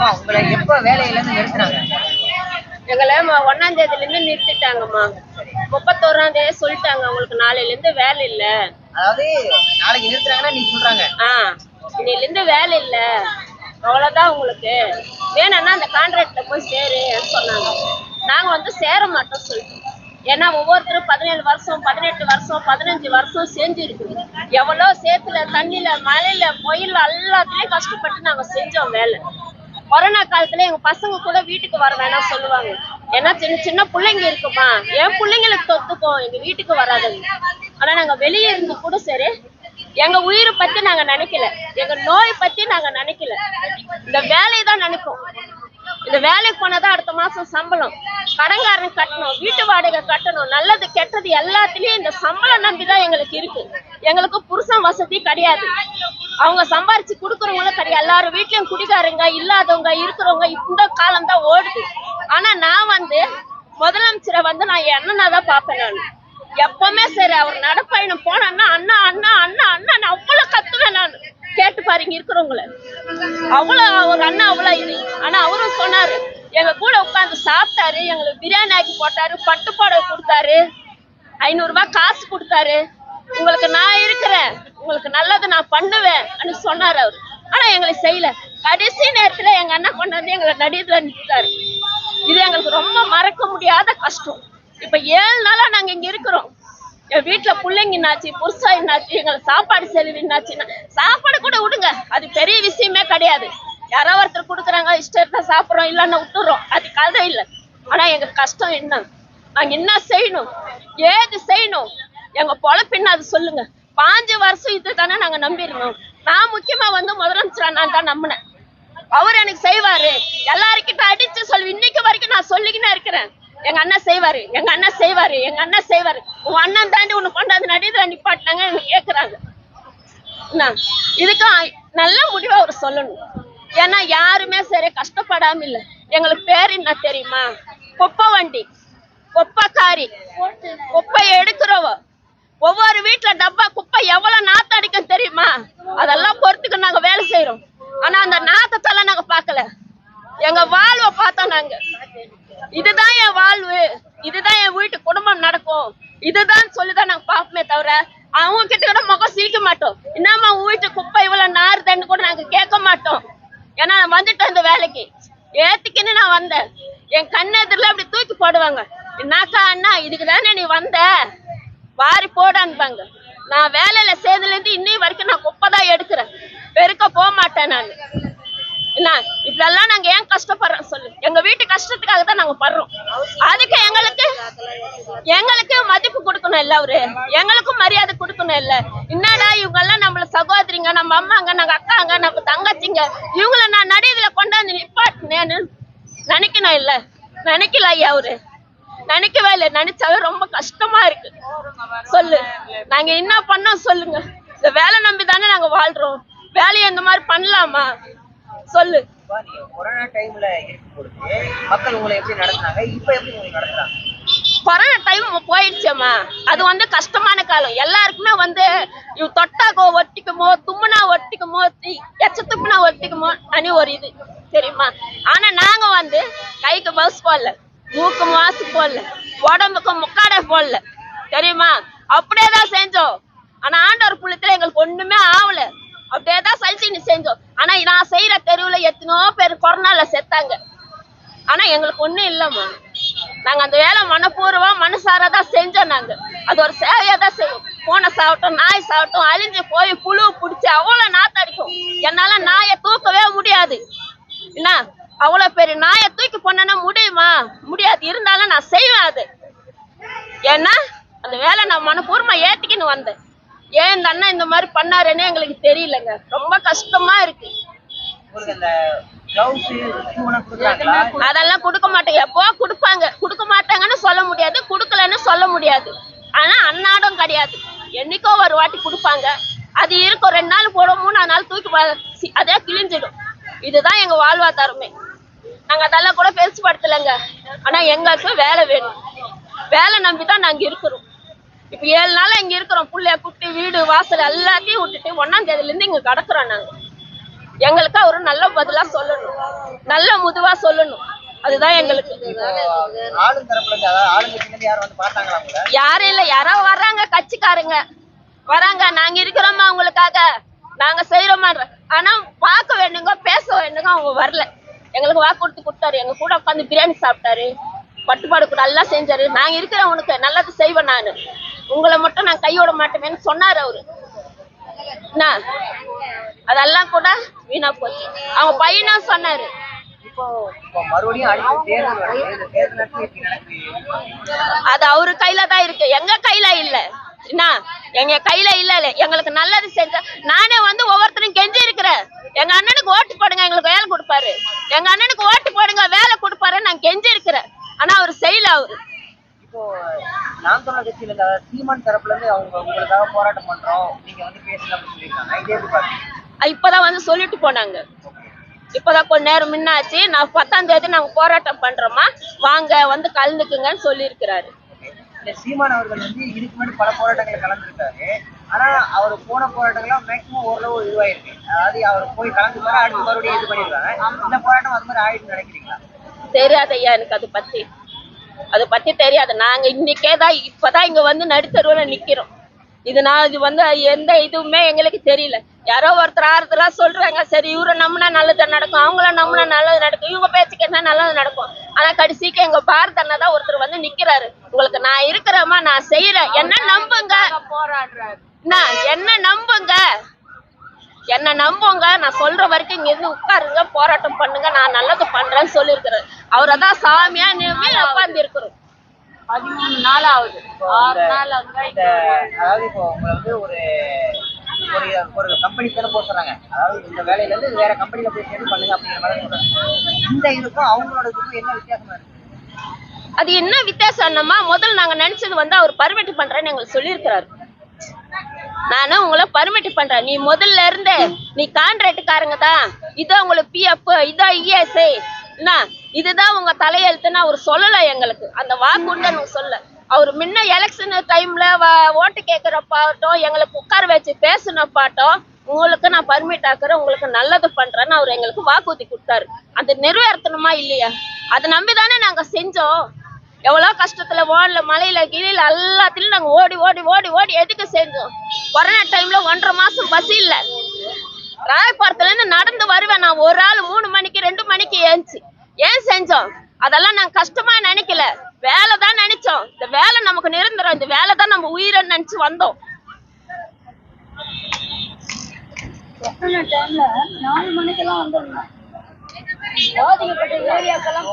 அம்மா உங்களை எப்ப வேலையில இருந்து நிறுத்துனாங்க? எங்களை ம- ஒண்ணாம் தேதியில இருந்து நிறுத்திட்டாங்கம்மா. முப்பத்தோராம் தேதி சொல்லிட்டாங்க உங்களுக்கு நாளையில இருந்து வேலை இல்ல. அதாவது நாளைக்கு நிறுத்துறாங்கன்னா நீங்க சொல்றாங்க. ஆ இன்னையில இருந்து வேலை இல்ல. அவ்வளவுதான் உங்களுக்கு. வேணும்னா அந்த கான்ட்ராக்ட்ல போய் சேரு சொன்னாங்க. நாங்க வந்து சேர மாட்டோம் சொல்லிட்டோம். ஏன்னா ஒவ்வொருத்தரும் பதினேழு வருஷம் பதினெட்டு வருஷம் பதினஞ்சு வருஷம் செஞ்சு இருக்குது. எவ்வளோ சேத்துல தண்ணியில மழையில புயல்ல எல்லாத்துலயும் கஷ்டப்பட்டு நாங்க செஞ்சோம் வேலை. கொரோனா காலத்துல எங்க பசங்க கூட வீட்டுக்கு வர வேணாம் சொல்லுவாங்க. ஏன்னா சின்ன சின்ன பிள்ளைங்க இருக்குமா? என் பிள்ளைங்களுக்கு தொத்துக்கும் எங்க வீட்டுக்கு வராதுங்க. ஆனா நாங்க வெளியே இருந்து கூட சரி எங்க உயிரை பத்தி நாங்க நினைக்கல. எங்க நோய் பத்தி நாங்க நினைக்கல. இந்த வேலையை தான் நினைப்போம். இந்த வேலைக்கு போனாதான் அடுத்த மாசம் சம்பளம். கடங்காரன் கட்டணும் வீட்டு வாடகை கட்டணும் நல்லது கெட்டது எல்லாத்துலயும் இந்த சம்பளம் நம்பிதான் எங்களுக்கு இருக்கு. எங்களுக்கு புருஷன் வசதி கிடையாது. அவங்க சம்பாரிச்சு கொடுக்குறவங்களும் கிடையாது எல்லாரும் வீட்லயும் குடிக்காரங்க இல்லாதவங்க இருக்கிறவங்க இந்த காலம் தான் ஓடுது. ஆனா நான் வந்து முதலமைச்சரை வந்து நான் என்னன்னா தான் பார்ப்பேன் நான். எப்பவுமே சரி அவர் நடப்பயணம் போனா அண்ணா அண்ணா அண்ணா அண்ணா நான் அவ்வளவு கத்துவேன் நான். கேட்டு பாருங்க இருக்கிறவங்கள. அவ்வளவு ஒரு அண்ணா அவ்வளவு இது. ஆனா அவரும் சொன்னாரு எங்க கூட உட்காந்து சாப்பிட்டாரு எங்களுக்கு பிரியாணி ஆக்கி போட்டாரு பட்டு புடவை கொடுத்தாரு ஐநூறு ரூபாய் காசு கொடுத்தாரு. உங்களுக்கு நான் இருக்கிறேன். உங்களுக்கு நல்லது நான் பண்ணுவேன் அப்படின்னு அவர். ஆனா எங்களுக்கு செய்யல. கடைசி நேரத்துல எங்க அண்ணா கொண்டு வந்து எங்களை நடுவில் நிறுத்தாரு இது எங்களுக்கு ரொம்ப மறக்க முடியாத கஷ்டம். இப்ப ஏழு நாளா நாங்க இங்க இருக்கிறோம். என் வீட்டுல பிள்ளைங்க என்னாச்சு புருஷா என்னாச்சு எங்களை சாப்பாடு செலவு என்னாச்சுன்னா சாப்பாடு கூட விடுங்க. அது பெரிய விஷயமே கிடையாது. யாரோ ஒருத்தர் கொடுக்குறாங்க இஷ்டத்தை சாப்பிட்றோம் சாப்பிடுறோம் இல்லைன்னா விட்டுறோம் அது கதை இல்லை. ஆனா எங்க கஷ்டம் என்ன? நாங்க என்ன செய்யணும்? ஏது செய்யணும்? எங்க பொழப்பின்னு என்ன? அது சொல்லுங்க. பாஞ்சு வருஷம் இது தானே நாங்க நம்பிருந்தோம் நான் முக்கியமா வந்து முதலமைச்சர் நான் தான் நம்பினேன். அவர் எனக்கு செய்வாரு. எல்லாருக்கிட்ட அடிச்சு சொல்லி. இன்னைக்கு வரைக்கும் நான் சொல்லிக்கினே இருக்கிறேன். எங்க அண்ணன் செய்வாரு. எங்க அண்ணன் செய்வாரு. எங்க அண்ணன் செய்வாரு. உன் அண்ணன் தாண்டி உன்னை கொண்டாந்து நடிகரை நிப்பாட்டினாங்க கேக்குறாங்க என்ன? இதுக்கு நல்ல முடிவு அவர் சொல்லணும். ஏன்னா யாருமே சரி கஷ்டப்படாம இல்ல. எங்களுக்கு பேர் என்ன தெரியுமா? கொப்ப வண்டி கொப்பக்காரி. கொப்பை எடுக்கிறவ. ஒவ்வொரு வீட்டுல டப்பா குப்பை எவ்வளவு நாத்தம் அடிக்கும் தெரியுமா? அதெல்லாம் பொறுத்துக்கு நாங்க வேலை செய்யறோம் ஆனா அந்த நாத்தத்தெல்லாம் நாங்க பாக்கல எங்க வாழ்வை பார்த்தோம் நாங்க. இதுதான் என் வாழ்வு. இதுதான் என் வீட்டு குடும்பம் நடக்கும். இதுதான் சொல்லிதான் நாங்க பார்ப்போமே தவிர அவங்க கிட்ட கூட முகம் சிரிக்க மாட்டோம். என்னம்மா வீட்டு குப்பை இவ்வளவு நாறுதுன்னு கூட நாங்க கேட்க மாட்டோம். ஏன்னா நான் வந்துட்டேன் இந்த வேலைக்கு. ஏத்துக்கின்னு நான் வந்தேன். என் கண்ணு எதிரில் அப்படி தூக்கி போடுவாங்க. என்னக்கா அண்ணா இதுக்கு தானே நீ வந்த? வாரி போடான்பாங்க. நான் வேலையில சேர்ந்துலேருந்து இன்னி வரைக்கும் நான் குப்பை தான் எடுக்கிறேன். பெருக்க போக மாட்டேன் நான். என்ன? இப்படியெல்லாம் நாங்க ஏன் கஷ்டப்படுறோம் சொல்லு. எங்க வீட்டு கஷ்டத்துக்காக தான் நாங்க படுறோம். அதுக்கு எங்களுக்கு எங்களுக்கு மதிப்பு கொடுக்கணும் இல்ல அவரு. எங்களுக்கும் மரியாதை கொடுக்கணும் இல்ல. என்னடா இவங்க எல்லாம் நம்மள சகோதரிங்க நம்ம அம்மாங்க நாங்க அக்காங்க நம்ம தங்கச்சிங்க இவங்கள நான் நடுவில் கொண்டாந்து நிப்பாட்டினேன்னு நினைக்கணும் இல்ல? நினைக்கல ஐயா அவரு. நினைக்கவே இல்லை. நினைச்சாவே ரொம்ப கஷ்டமா இருக்கு. சொல்லு. நாங்க என்ன பண்ணோம் சொல்லுங்க. இந்த வேலை நம்பி தானே நாங்க வாழ்றோம். வேலையை இந்த மாதிரி பண்ணலாமா? சொல்லு. கொரோனா டைம்ல மக்கள் உங்களை எப்படி நடத்துனாங்க? இப்ப எப்படி உங்களை நடத்துறாங்க? கொரோனா டைம் போயிடுச்சேம்மா. அது வந்து கஷ்டமான காலம். எல்லாருக்குமே வந்து தொட்டாக்கோ ஒட்டிக்குமோ தும்முனா ஒட்டிக்குமோ எச்ச துப்புனா ஒட்டிக்குமோ அனி ஒரு இது. தெரியுமா? ஆனா நாங்க வந்து கைக்கு பவுஸ் போடல. மூக்கு மாசு போடல உடம்புக்கு முக்காடை போடல. தெரியுமா? அப்படியே தான் செஞ்சோம். ஆனா ஆண்டவர் புள்ளத்துல எங்களுக்கு ஒண்ணுமே ஆகல அப்படியே தான் நீ செஞ்சோம். ஆனா நான் செய்யற தெருவுல எத்தனோ பேர் கொரோனால செத்தாங்க. ஆனா எங்களுக்கு ஒண்ணும் இல்லம்மா. நாங்க அந்த வேலை மனப்பூர்வம் மனசார தான் செஞ்சோம் நாங்க. அது ஒரு சேவையா தான் செய்வோம். பூனை சாப்பிட்டோம் நாய் சாப்பிட்டோம் அழிஞ்சு போய் புழு பிடிச்சி அவ்வளவு நாத்தடிக்கும். என்னால நாயை தூக்கவே முடியாது. என்ன? அவ்வளவு பெரிய நாயை தூக்கி போனேன்னா முடியுமா? முடியாது. இருந்தாலும் நான் செய்வேன் அது. ஏன்னா அந்த வேலை நான் மனப்பூர்வமா ஏத்திக்கின்னு வந்தேன். ஏன் இந்த அண்ணன் இந்த மாதிரி பண்ணாருன்னு எங்களுக்கு தெரியலங்க. ரொம்ப கஷ்டமா இருக்கு. அதெல்லாம் கொடுக்க மாட்டேங்க. எப்போ கொடுப்பாங்க? கொடுக்க மாட்டாங்கன்னு சொல்ல முடியாது. கொடுக்கலன்னு சொல்ல முடியாது. ஆனா அன்னாடம் கிடையாது. என்னைக்கோ ஒரு வாட்டி கொடுப்பாங்க. அது இருக்கும். ரெண்டு நாள் போடும் மூணு நாள் தூக்கி அதே கிழிஞ்சிடும். இதுதான் எங்க வாழ்வாதாரமே. நாங்க அதெல்லாம் கூட பெருசு படுத்தலைங்க ஆனா எங்களுக்கு வேலை வேணும். வேலை நம்பி தான் நாங்க இருக்கிறோம். இப்ப ஏழு நாள் இங்க இருக்கிறோம். புள்ளைய குட்டி வீடு வாசல் எல்லாத்தையும் விட்டுட்டு ஒன்னாம் தேதியில இருந்து இங்க கிடக்குறோம் நாங்க. எங்களுக்கு அவரு நல்ல பதிலா சொல்லணும். நல்ல முதுவா சொல்லணும். அதுதான் எங்களுக்கு. யாரும் இல்ல. யாரோ வர்றாங்க கட்சிக்காரங்க. வராங்க. நாங்க இருக்கிறோமா உங்களுக்காக? நாங்க செய்யறோமா ஆனா பார்க்க வேணுங்க பேச வேணுங்க அவங்க வரல. எங்களுக்கு வாக்கு கொடுத்து கொடுத்தாரு. எங்க கூட உட்காந்து பிரியாணி சாப்பிட்டாரு. பட்டுப்பாடு கூட நல்லா செஞ்சாரு. நாங்க இருக்கிறேன் உனக்கு. நல்லது செய்வேன் நானு. உங்களை மட்டும் நான் கையோட மாட்டேன்னு சொன்னாரு அவரு. என்ன? அதெல்லாம் கூட வீணா போச்சு. அவங்க பையனும் சொன்னாரு. அது அவரு கையில தான் இருக்கு. எங்க கையில இல்ல. என்ன? எங்க கையில இல்ல. இல்ல எங்களுக்கு நல்லது செஞ்ச நானே வந்து ஒவ்வொருத்தரும் கெஞ்சி இருக்கிறேன் எங்க அண்ணனுக்கு ஓட்டு போடுங்க எங்களுக்கு வேலை கொடுப்பாரு. எங்க அண்ணனுக்கு ஓட்டு போடுங்க வேலை கொடுப்பாரு நான் கெஞ்சி இருக்கிறேன் ஆனா அவர் செய்யல அவரு. இப்போ நாம் தமிழர் கட்சியில இருந்து அதாவது சீமான் தரப்புல இருந்து அவங்க உங்களுக்காக போராட்டம் பண்றோம். நீங்க வந்து சொல்லியிருக்காங்க. இப்பதான் வந்து சொல்லிட்டு போனாங்க. இப்பதான் கொஞ்ச நேரம் முன்னாச்சு. நான் பத்தாம் தேதி நாங்க போராட்டம் பண்றோமா? வாங்க வந்து கலந்துக்குங்கன்னு சொல்லியிருக்கிறாரு. சீமான் அவர்கள் வந்து இதுக்கு முன்னாடி பல போராட்டங்களை கலந்துருக்காரு. ஆனா அவர் போன போராட்டங்கள்லாம் மேக்ஸிமம் ஓரளவு இதுவாயிருக்கு. அதாவது அவர் போய் கலந்துக்காரு அடுத்து மறுபடியும் இது பண்ணிருக்காங்க இந்த போராட்டம் அது மாதிரி ஆயிடுன்னு நினைக்கிறீங்களா? தெரியாது ஐயா எனக்கு அது பத்தி. அது பத்தி தெரியாது. நாங்க இன்னைக்கே தான் இப்பதான் இங்க வந்து நடுத்தருவுல நிக்கிறோம். இது நான் இது வந்து எந்த இதுவுமே எங்களுக்கு தெரியல. யாரோ ஒருத்தர் ஆறுதலா சொல்றாங்க சரி இவரை நம்பினா நல்லது நடக்கும் அவங்கள நம்பினா நல்லது நடக்கும் இவங்க பேச்சு கேட்டா நல்லது நடக்கும்? ஆனா கடைசிக்கு எங்க பாரத் அண்ணா தான் ஒருத்தர் வந்து நிக்கிறாரு. உங்களுக்கு நான் இருக்கிறேம்மா நான் செய்யறேன் என்ன நம்புங்க? என்ன என்ன நம்புங்க? என்ன நம்புங்க? நான் சொல்ற வரைக்கும் இங்க இருந்து உட்காருங்க போராட்டம் பண்ணுங்க நான் நல்லது பண்றேன்னு சொல்லியிருக்கிறேன் அவரை தான் சாமியா நிறுவி உட்கார்ந்து இருக்கிறோம் பதிமூணு நாள் ஆகுது ஆறு நாள் அதாவது இப்போ உங்களை வந்து ஒரு ஒரு ஒரு கம்பெனி தானே போக சொல்றாங்க. அதாவது இந்த வேலையில இருந்து வேற கம்பெனில போய் சேர்ந்து பண்ணுங்க அப்படிங்கிற மாதிரி சொல்றாங்க. இந்த இதுக்கும் அவங்களோட இதுக்கும் என்ன வித்தியாசமா இருக்கு? அது என்ன வித்தியாசம்னா முதல்ல நாங்க நினைச்சது வந்து அவர் பர்மிட் பண்றேன்னு எங்களுக்கு சொல்லியிருக்கிறாரு. நானு உங்களை பர்மிட் பண்றேன். நீ முதல்ல இருந்தே நீ கான்ட்ராக்டுக்காரங்க தான். இதான் உங்களுக்கு பிஎஃப் இதான் இஎஸ்ஐ என்ன இதுதான் உங்க தலையெழுத்துன்னு அவர் சொல்லல எங்களுக்கு. அந்த வாக்குண்டு சொல்ல. அவர் முன்ன எலெக்ஷன் டைம்ல ஓட்டு கேட்கிறப்பாட்டும் எங்களுக்கு உட்கார வச்சு பேசினப்பாட்டும் உங்களுக்கு நான் பர்மிட் ஆக்குறேன் உங்களுக்கு நல்லது பண்றேன்னு அவர் எங்களுக்கு வாக்குறுதி கொடுத்தாரு. அது நிறைவேற்றணுமா இல்லையா? அதை நம்பி தானே நாங்க செஞ்சோம். எவ்வளோ கஷ்டத்துல ஓடல மலையில கீழே எல்லாத்துலயும் நாங்க ஓடி ஓடி ஓடி ஓடி எதுக்கு செஞ்சோம்? கொரோனா டைம்ல ஒன்றரை மாசம் பசி இல்ல. ராயபுரத்துல இருந்து நடந்து வருவேன் நான். ஒரு ஆள் மூணு மணிக்கு ரெண்டு மணிக்கு ஏஞ்சி. ஏன் செஞ்சோம்? அதெல்லாம் நாங்க கஷ்டமா நினைக்கல. வேலை தான் நினைச்சோம். இந்த வேலை நமக்கு நிரந்தரம். இந்த வேலை தான் நம்ம உயிரை நினைச்சு வந்தோம். நாலு மணிக்கெல்லாம் வந்துருந்தோம் பாதிக்கப்பட்ட ஏரியாக்கெல்லாம்